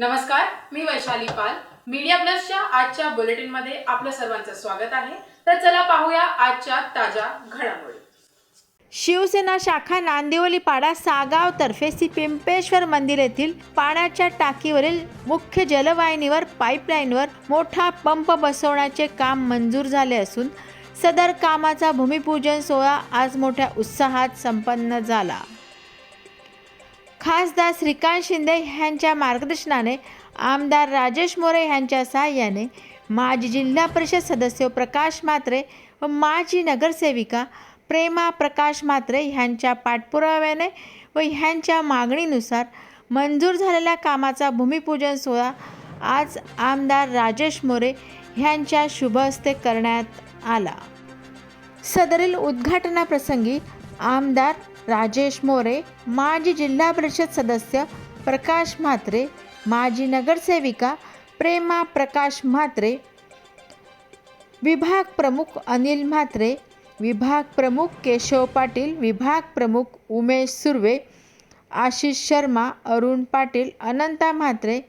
नमस्कार मी वैशाली पाल. मीडिया प्लसच्या आजच्या बुलेटिनमध्ये आपलं सर्वांचं स्वागत आहे. तर चला पाहूया आजच्या ताज्या घडामोडी. शिवसेना शाखा नांदिवली पाडा सागाव तर्फे श्री पिंपेश्वर मंदिर येथील पाण्याच्या टाकीवरील मुख्य जलवाहिनीवर पाईपलाईनवर मोठा पंप बसवण्याचे काम मंजूर झाले असून सदर कामाचा भूमिपूजन सोहळा आज मोठ्या उत्साहात संपन्न झाला. खासदार श्रीकांत शिंदे ह्यांच्या मार्गदर्शनाने आमदार राजेश मोरे ह्यांच्या सहाय्याने माजी जिल्हा परिषद सदस्य प्रकाश म्हात्रे व माजी नगरसेविका प्रेमा प्रकाश म्हात्रे ह्यांच्या पाठपुराव्याने व ह्यांच्या मागणीनुसार मंजूर झालेल्या कामाचा भूमिपूजन सोहळा आज आमदार राजेश मोरे ह्यांच्या शुभहस्ते करण्यात आला. सदरील उद्घाटनाप्रसंगी आमदार राजेश मोरे माजी जिल्हा परिषद सदस्य प्रकाश म्हात्रे माजी नगरसेविका प्रेमा प्रकाश म्हात्रे विभाग प्रमुख अनिल म्हात्रे विभाग प्रमुख केशव पाटील विभाग प्रमुख उमेश सुर्वे आशिष शर्मा अरुण पाटील अनंता म्हात्रे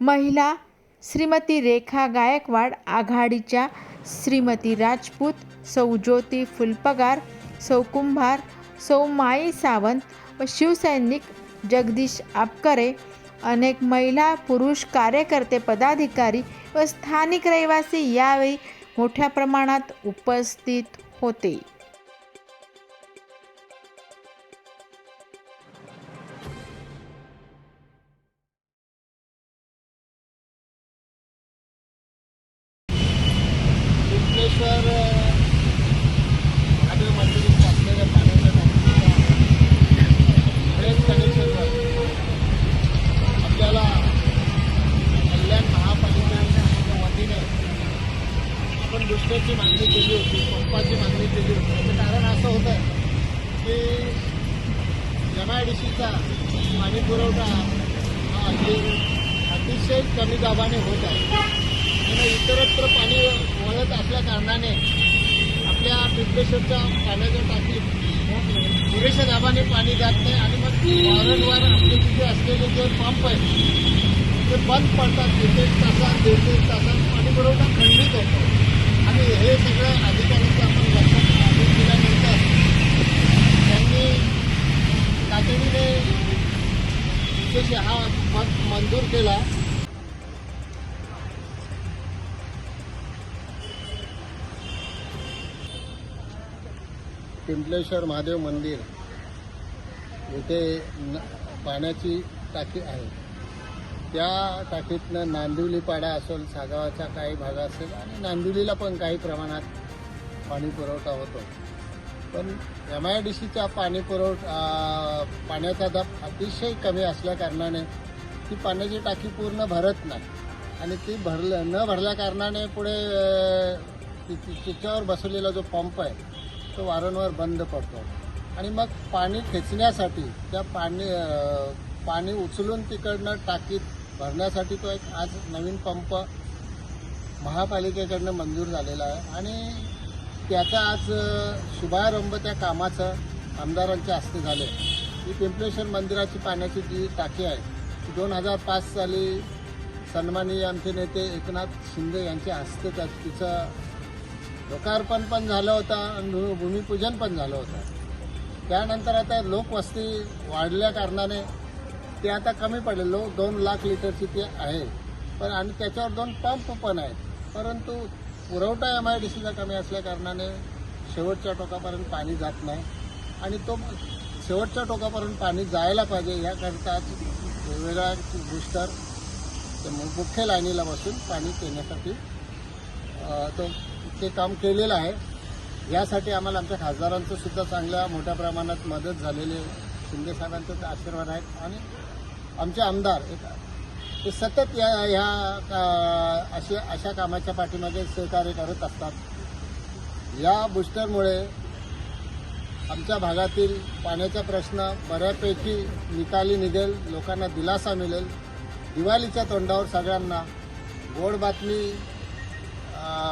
महिला श्रीमती रेखा गायकवाड आघाडीच्या श्रीमती राजपूत सौ ज्योती फुलपगार सौ कुंभार सौमाई सावंत व शिवसैनिक जगदीश आपकरे अनेक महिला पुरुष कार्यकर्ते पदाधिकारी व स्थानिक रहिवासी यावेळी मोठ्या प्रमाणात उपस्थित होते. विश्वेश्वर एम पाणी पुरवठा हा अतिशय कमी दाबाने होत आहे. आणि इतरत्र पाणी वळत असल्या कारणाने आपल्या पिंपेश्वरच्या पाण्याच्या टाकीत पुरेशा दाबाने पाणी जात नाही आणि मग वारंवार आपले तिथे असलेले जे पंप आहेत ते बंद पडतात. एक एक तासात दीड दीड तासात पाणी पुरवठा खंडित होतो. आणि हे सगळं विशेष हा पद मंजूर केला पिंपलेश्वर महादेव मंदिर येथे न पाण्याची टाकी आहे. त्या टाकीतनं नांदिवली पाडा असेल सागावाचा काही भाग असेल आणि नांदिवलीला पण काही प्रमाणात पाणी पुरवठा होतो. पण एम आय डी सीचा पाणी पुरवठा पाण्याचा दाब अतिशय कमी असल्या कारणाने ती पाण्याची टाकी पूर्ण भरत नाही आणि ती भरलं न भरल्या कारणाने पुढे ति- तिच्यावर बसवलेला जो पंप आहे तो वारंवार बंद पडतो. आणि मग पाणी खेचण्यासाठी त्या पाणी पाणी उचलून तिकडनं टाकीत भरण्यासाठी तो एक आज नवीन पंप महापालिकेकडनं मंजूर झालेला आहे. आणि त्याचा आज शुभारंभ त्या कामाचं आमदारांच्या हस्ते झाले ही पिंपलेश्वर मंदिराची पाण्याची जी टाकी आहे ती दोन हजार पाच साली सन्माननीय आमचे नेते एकनाथ शिंदे यांच्या हस्ते त्या तिचं लोकार्पण पण झालं होतं आणि भूमिपूजन पण झालं होतं. त्यानंतर आता लोकवस्ती वाढल्या कारणाने ते आता कमी पडले. लोक दोन लाख लिटरची ते आहे. पण आणि त्याच्यावर दोन पंप पण आहेत. परंतु पुरवठा एम आय डी सीचा कमी असल्याकारणाने शेवटच्या टोकापर्यंत पाणी जात नाही. आणि तो शेवटच्या टोकापर्यंत पाणी जायला पाहिजे याकरता आज वेगवेगळ्या बूस्टर ते मुख्य लाईनीला बसून पाणी देण्यासाठी तो ते काम केलेलं आहे. यासाठी आम्हाला आमच्या खासदारांचं सुद्धा चांगल्या मोठ्या प्रमाणात मदत झालेली आहे. शिंदे साहेबांचे आशीर्वाद आहेत. आणि आमचे आमदार एक ते सतत या ह्या का- अशा अशा कामाच्या पाठीमागे सहकार्य करत असतात. या बूस्टरमुळे आमच्या भागातील पाण्याचा प्रश्न बऱ्यापैकी निकाली निघेल लोकांना दिलासा मिळेल. दिवाळीच्या तोंडावर सगळ्यांना गोड बातमी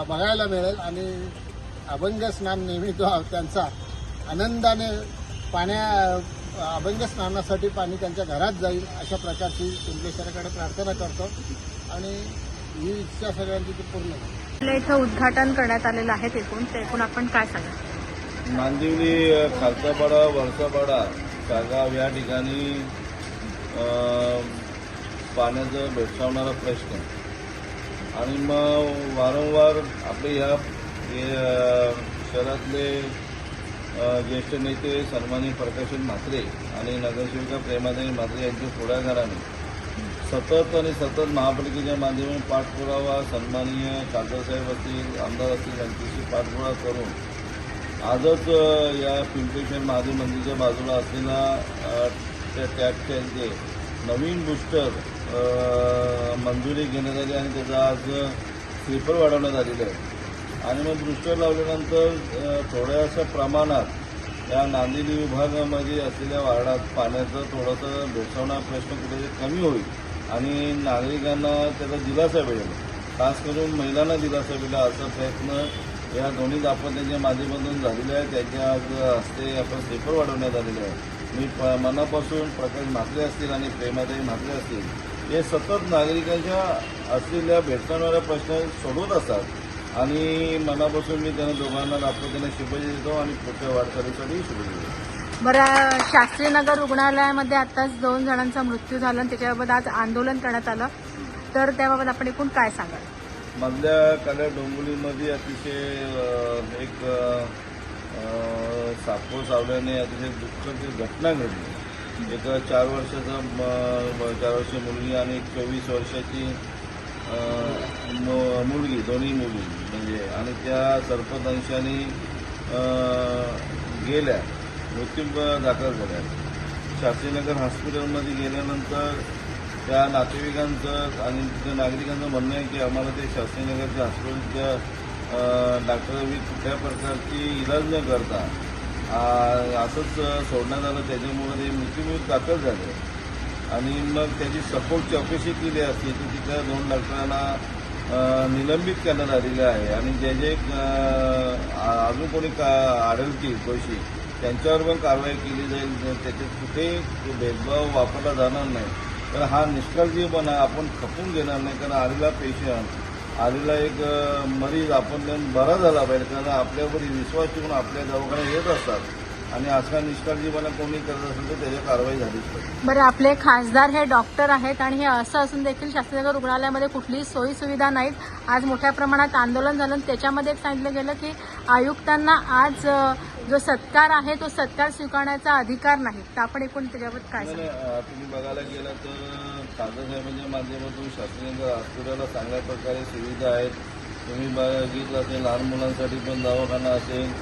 बघायला मिळेल आणि अभंग स्नान नेहमी जो त्यांचा आनंदाने पाण्या अभंग स्नानासाठी पाणी त्यांच्या घरात जाईल अशा प्रकारची पिंपलेश्वराकडे प्रार्थना करतो. आणि ही इच्छा सगळ्यांची ती पूर्ण आपल्या इथं उद्घाटन करण्यात आलेलं आहे ते एकूण ते एकूण आपण काय सांगा मांदिवली खालसापाडा वरसापाडा शागाव या ठिकाणी अ, पाण्याचा भेडसावणारा प्रश्न. आणि मग वारंवार आपले ह्या हे, शहरातले ज्येष्ठ नेते सन्मानी प्रकाशन म्हात्रे आणि नगरसेविका प्रेमादेवी म्हात्रे यांच्या पुढाकाराने सतत आणि सतत महापालिकेच्या माध्यमातून पाठपुरावा सन्माननीय खासदारसाहेब असतील आमदार असतील यांच्याशी पाठपुरावा करून आजच या पिंपेश्वर महादेव मंदिरच्या बाजूला असलेला त्या टॅपच्या इथे नवीन बुस्टर मंजुरी घेण्यात आली आणि त्याचा आज स्लीपर वाढवण्यात आलेलं आहे. आणि मग बुस्टर लावल्यानंतर थोड्याशा प्रमाणात या नांदेली विभागामध्ये असलेल्या वार्डात पाण्याचा थोडासा भेडसावणारा प्रश्न कुठेतरी कमी होईल आणि नागरिकांना त्याचा दिलासा मिळेल. खास करून महिलांना दिलासा मिळेल असा प्रयत्न या दोन्ही दाम्पत्यांच्या माध्यमातून झालेला आहे. त्याच्या हस्ते आपण स्लीपर वाढवण्यात आलेले आहे. मी प मनापासून प्रकाश म्हात्रे असतील आणि प्रेमादेवी म्हात्रे असतील हे सतत नागरिकांच्या असलेल्या भेटणाऱ्या प्रश्न सोडवत असतात. आणि मनापासून मी त्यांना दोघांना दाम्पत्यांना शुभेच्छा देतो आणि पुढच्या वाटचालीसाठी शुभेच्छा देतो. बरं शास्त्रीनगर रुग्णालयामध्ये आताच दोन जणांचा मृत्यू झाला आणि त्याच्याबाबत आज आंदोलन करण्यात आलं. तर त्याबाबत आपण एकूण काय सांगाल? मधल्या काल्या डोंबिवलीमध्ये अतिशय एक सापो सावल्याने अतिशय दुःखद घटना घडली. एक चार वर्षाचा चार वर्षीय मुलगी आणि एक चोवीस वर्षाची मुलगी दोन्ही मुली. म्हणजे आणि त्या सर्पदंशाने गेल्या मृत्यू दाखल झाल्या. शास्त्रीनगर हॉस्पिटलमध्ये गेल्यानंतर त्या नातेवाईकांचं आणि तिथल्या नागरिकांचं म्हणणं आहे की आम्हाला ते शास्त्रीनगरच्या हॉस्पिटलच्या डॉक्टरांनी कुठल्या प्रकारची इलाज न करता असंच सोडण्यात आलं. त्याच्यामुळे ते मृत्यूमुळे दाखल झाले. आणि मग त्याची सपोर्ट चौकशी केली असते तर तिथं दोन डॉक्टरांना निलंबित करण्यात आलेले आहे. आणि जे जे अजून कोणी का आढळतील दोषी त्यांच्यावर पण कारवाई केली जाईल. त्याच्यात कुठेही भेदभाव वापरला जाणार नाही. तर हा निष्काळजीपणा आपण खपून घेणार नाही. कारण आलेला पेशंट आलेला एक मरीज आपण बरा झाला पाहिजे. कारण आपल्यावर विश्वास ठेवून आपल्या दवाखान्यात येत असतात. आणि असा निष्काळजीपणा कोणी करत असेल तर त्याच्यावर कारवाई झालीच पाहिजे बरं आपले खासदार हे डॉक्टर आहेत आणि हे असं असून देखील शास्त्रीनगर रुग्णालयामध्ये कुठलीही सोयी सुविधा नाहीत. आज मोठ्या प्रमाणात आंदोलन झालं आणि त्याच्यामध्ये एक सांगितलं गेलं की आयुक्तांना आज जो सत्कार आहे तो सत्कार स्वीकारण्याचा अधिकार नाही. तर आपण एकूण त्याच्याबाबत काय नाही, नाही, तुम्ही बघायला गेलं तर खासदारसाहेबांच्या माध्यमातून शास्त्रीय हॉस्पिटलला चांगल्या प्रकारे सुविधा आहेत. तुम्ही बघितलं असेल लहान मुलांसाठी पण दवाखाना असेल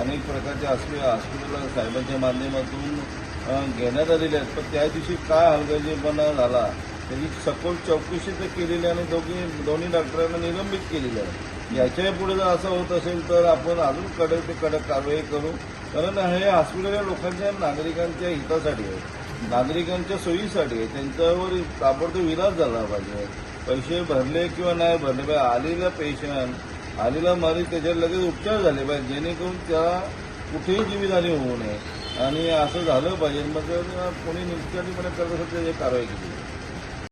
अनेक प्रकारच्या हॉस्पिटल हॉस्पिटल साहेबांच्या माध्यमातून घेण्यात आलेले आहेत. पण त्या दिवशी काय हलगर्जीपणा झाला? त्याची सखोल चौकशी तर केलेली आहे आणि दोघी दोन्ही डॉक्टरांना निलंबित केलेलं आहे. याच्याही पुढे जर असं होत असेल तर आपण अजून कडक ते कडक कारवाई करू. कारण हे हॉस्पिटल या लोकांच्या नागरिकांच्या हितासाठी आहे. नागरिकांच्या सोयीसाठी आहे. त्यांच्यावर ताबडतोब इलाज झाला पाहिजे. पैसे भरले किंवा नाही भरले पाहिजे आलेला पेशंट आलेला मारी त्याच्यावर लगेच उपचार झाले पाहिजे. जेणेकरून त्याला कुठेही जीवितहानी होऊ नये. आणि असं झालं पाहिजे. मग कोणी निष्काळजीपणे करत असेल त्याची कारवाई केली.